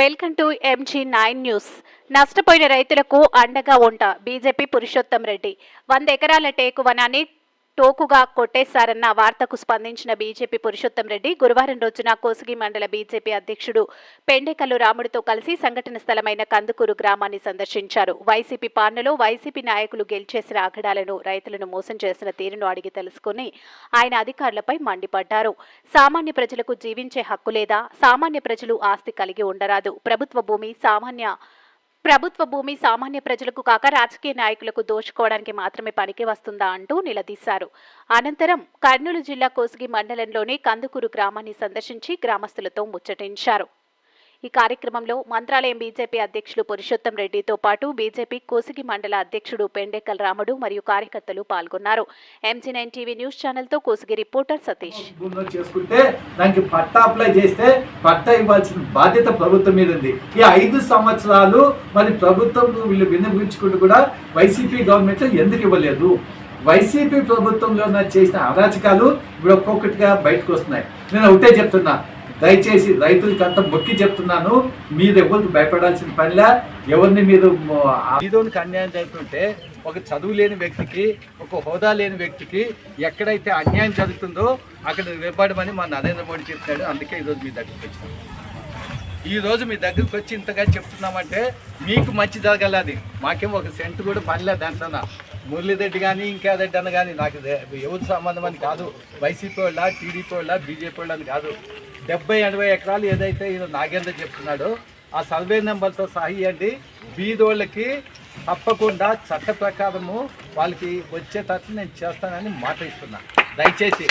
Welcome to M G nine news. నష్టపోయిన రైతులకు అండగా ఉంటా బీజేపీ పురుషోత్తం రెడ్డి. వంద ఎకరాల టేకు వనాన్ని టోకుగా కొట్టేశారన్న వార్తకు స్పందించిన బీజేపీ పురుషోత్తం రెడ్డి గురువారం రోజున కోసిగి మండల బీజేపీ అధ్యక్షుడు పెండెకల్లు రాముడితో కలిసి సంఘటన స్థలమైన కందుకూరు గ్రామాన్ని సందర్శించారు. వైసీపీ పాలనలో వైసీపీ నాయకులు గెలిచేసిన ఆగడాలను రైతులను మోసం చేసిన తీరును అడిగి తెలుసుకుని ఆయన అధికారులపై మండిపడ్డారు. సామాన్య ప్రజలకు జీవించే హక్కు లేదా సామాన్య ప్రజలు ఆస్తి కలిగి ఉండరాదు. ప్రభుత్వ భూమి సామాన్య ప్రభుత్వ భూమి సామాన్య ప్రజలకు కాక రాజకీయ నాయకులకు దోచుకోవడానికి మాత్రమే పనికి వస్తుందా అంటూ నిలదీశారు. అనంతరం కర్నూలు జిల్లా కోసిగి మండలంలోని కందుకూరు గ్రామాన్ని సందర్శించి గ్రామస్తులతో ముచ్చటించారు. ఈ కార్యక్రమంలో మంత్రాలయం బీజేపీ అధ్యక్షులు పురుషోత్తం రెడ్డితో పాటు బీజేపీ కోసిగి మండల అధ్యక్షుడు పెండెకల్ రాముడు మరియు కార్యకర్తలు పాల్గొన్నారు. ఎంజీ నైన్ టీవీ న్యూస్ ఛానల్తో కోసిగి రిపోర్టర్ సతీష్. చేసుకుంటే దానికి పట్టా అప్లై చేస్తే పట్టా ఇవ్వాల్సిన బాధ్యత ప్రభుత్వం మీద ఉంది. ఈ ఐదు సంవత్సరాలు మరి ప్రభుత్వం వీళ్ళు వినిపించుకుంటూ కూడా వైసీపీ గవర్నమెంట్ ఎందుకు ఇవ్వలేదు? వైసీపీ ప్రభుత్వంలో చేసిన అరాచకాలు ఇప్పుడు ఒక్కొక్కటిగా బయటకు వస్తున్నాయి. నేను ఒకటే చెప్తున్నా. దయచేసి రైతులకి అంత మొక్కి చెప్తున్నాను. మీరు ఎవరికి భయపడాల్సిన పనిలా ఎవరిని మీరు ఈదోనికి అన్యాయం జరుగుతుంటే ఒక చదువు లేని వ్యక్తికి ఒక హోదా లేని వ్యక్తికి ఎక్కడైతే అన్యాయం జరుగుతుందో అక్కడ నిలబడమని మా నరేంద్ర మోడీ చెప్తాడు అందుకే ఈరోజు మీ దగ్గరికి వచ్చినాం ఈరోజు మీ దగ్గరికి వచ్చి ఇంతగా చెప్తున్నామంటే మీకు మంచి జరగాలని మాకేం ఒక సెంట్ కూడా పనిలేదు దాంట్లో మురళీరెడ్డి కానీ ఇంకా రెడ్డి అన్న కానీ నాకు ఎవరు ఎవరి సంబంధం అని కాదు. వైసీపీ వాళ్ళ టీడీపీ వాళ్ళ బీజేపీ వాళ్ళని కాదు. డెబ్బై ఎనభై ఎకరాలు ఏదైతే ఈయన నాగేంద్ర చెప్తున్నాడో ఆ సర్వే నెంబర్తో సహాయండి బీదోళ్ళకి తప్పకుండా చట్ట ప్రకారము వాళ్ళకి వచ్చేటట్టు నేను చేస్తానని మాట ఇస్తున్నా. దయచేసి.